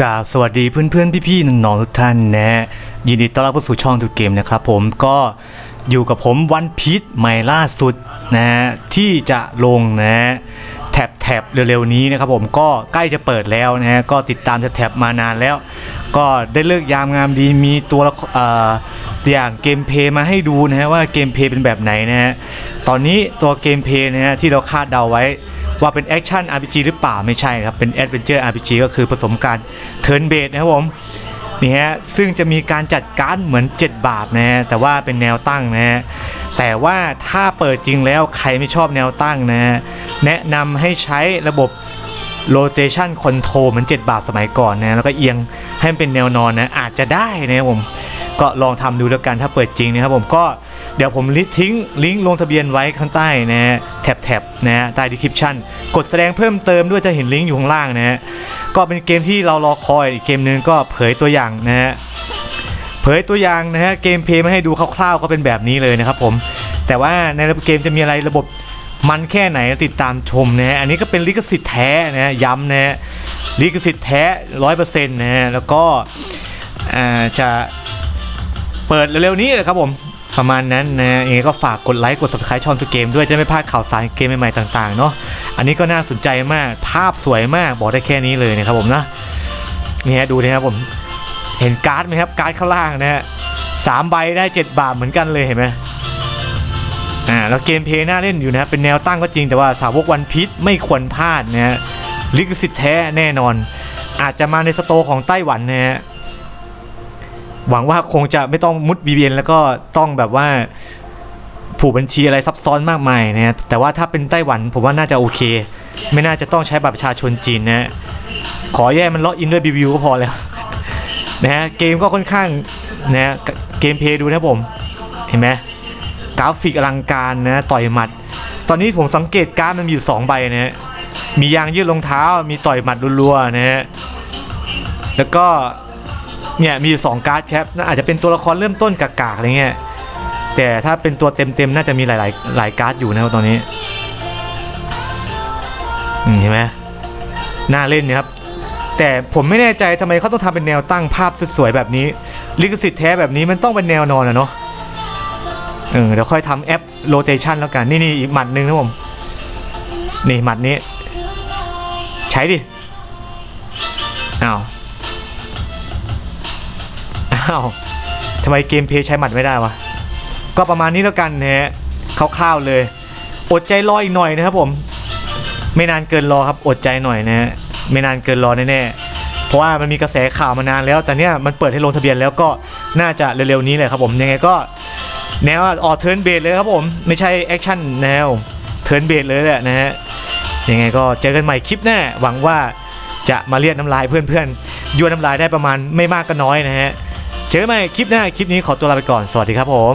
กาบสวัสดีเพื่อนๆ พี่ๆน้องๆทุกท่านนะฮะยินดีต้อนรับเข้าสู่ช่องทูเกมนะครับผมก็อยู่กับผมวันพีชใหม่ล่าสุดนะฮะที่จะลงนะฮะแท็บแท็บเร็วๆนี้นะครับผมก็ใกล้จะเปิดแล้วนะฮะก็ติดตามแท็บแท็บมานานแล้ว ก็ได้เลิกยามงามดีมีตัวละครเอ่อตัวอย่างเกมเพย์มาให้ดูนะฮะว่าเกมเพย์เป็นแบบไหนนะฮะตอนนี้ตัวเกมเพย์นะฮะที่เราคาดเดาไว้ ว่าเป็นแอคชั่น RPG หรือเปล่าไม่ใช่ครับ เป็นแอดเวนเจอร์ RPG ก็คือผสมการเทิร์นเบสนะครับผมนี่ฮะซึ่งจะมีการจัดการเหมือน 7 บาทนะฮะแต่ว่าเป็นแนวตั้งนะฮะแต่ว่าถ้าเปิดจริงแล้วใครไม่ชอบแนวตั้งนะฮะแนะนำให้ใช้ระบบ rotation control เหมือน 7 บาทสมัยก่อนนะแล้วก็เอียงให้มันเป็นแนวนอนนะอาจจะได้นะครับผม ก็ลองทำดูแล้วกันถ้าเปิดจริงนะครับผมก็เดี๋ยวผมลิทิ้งลิงก์ลงทะเบียนไว้ข้างใต้นะฮะแท็บแท็บนะฮะใต้ description กดแสดงเพิ่มเติมด้วยจะเห็นลิงก์อยู่ข้างล่างนะฮะก็เป็นเกมที่เรารอคอยอีกเกมหนึงก็เผยตัวอย่างนะฮะเผยตัวอย่างนะฮะเกมเพย์มาให้ดูคร่าวๆก็เป็นแบบนี้เลยนะครับผมแต่ว่าในเกมจะมีอะไรระบบมันแค่ไหนติดตามชมนะฮะอันนี้ก็เป็นลิขสิทธิ์แท้นะฮะย้ำนะฮะลิขสิทธิ์แท้ร้อยเปอร์เซ็นต์นะฮะแล้วก็จะ เปิดเร็วๆนี้เลยครับผมประมาณนั้นนะยังไงก็ฝากกดไลค์กด subscribe ช่องทุกเกมด้วยจะไม่พลาดข่าวสารเกมใหม่ๆต่างๆเนาะอันนี้ก็น่าสนใจมากภาพสวยมากบอกได้แค่นี้เลยนะครับผมนะนี่ฮะดูนะครับผมเห็นการ์ดไหมครับการ์ดข้างล่างนะฮะสามใบได้ 7 บาทเหมือนกันเลยเห็นไหมอ่าแล้วเกมเพย์น่าเล่นอยู่นะครับเป็นแนวตั้งก็จริงแต่ว่าสาวกวันพีชไม่ควรพลาดนะฮะลิขสิทธิ์แท้แน่นอน อาจจะมาในสโตของไต้หวันนะฮะ หวังว่าคงจะไม่ต้องมุด VPN แล้วก็ต้องแบบว่าผูกบัญชีอะไรซับซ้อนมากมายนะแต่ว่าถ้าเป็นไต้หวันผมว่าน่าจะโอเค ไม่น่าจะต้องใช้บัตรประชาชนจีนนะฮะขอแย่มันล็อกอินด้วย BBU ก็พอแล้วนะฮะเกมก็ค่อนข้างนะฮะเกมเพย์ดูนะผม เห็นไหมกราฟิกอลังการนะต่อยหมัด ตอนนี้ผมสังเกตการ์ดมันมีอยู่ 2 ใบนะฮะมียางยืดรองเท้ามีต่อยหมัดรัวๆนะฮะแล้วก็ เนี่ยมีอยู่สองการ์ดครับน่าอาจจะเป็นตัวละครเริ่มต้นกากๆอะไรเงี้ยแต่ถ้าเป็นตัวเต็มๆน่าจะมีหลายๆหลายการ์ดอยู่นะครับตอนนี้เห็นไหมน่าเล่นนะครับแต่ผมไม่แน่ใจทำไมเขาต้องทำเป็นแนวตั้งภาพสวยๆแบบนี้ ลิขสิทธิ์แท้แบบนี้มันต้องเป็นแนวนอนอะเนาะเออเดี๋ยวค่อยทำแอปโรเตชันแล้วกันนี่นี่อีกหมัดหนึ่งนะผมนี่หมัดนี้ ใช้ดิอ้าว อ้าวทำไมเกมเพย์ใช้หมัดไม่ได้วะ ก็ประมาณนี้แล้วกันนะฮะคร่าวๆเลย อดใจรออีกหน่อยนะครับผม ไม่นานเกินรอครับ อดใจหน่อยนะฮะไม่นานเกินรอแน่ๆเพราะว่ามันมีกระแสข่าวมานานแล้ว แต่เนี้ยมันเปิดให้ลงทะเบียนแล้วก็น่าจะเร็วๆนี้เลยครับผมยังไงก็แนวออกเทิร์นเบสเลยครับผม ไม่ใช่แอคชั่นแนวเทิร์นเบสเลยแหละนะฮะยังไงก็เจอกันใหม่คลิปหน้าหวังว่าจะมาเรียกน้ำลายเพื่อนๆยั่วน้ำลายได้ประมาณไม่มากก็น้อยนะฮะ เจอกันใหม่คลิปหน้า คลิปนี้ขอตัวลาไปก่อน สวัสดีครับผม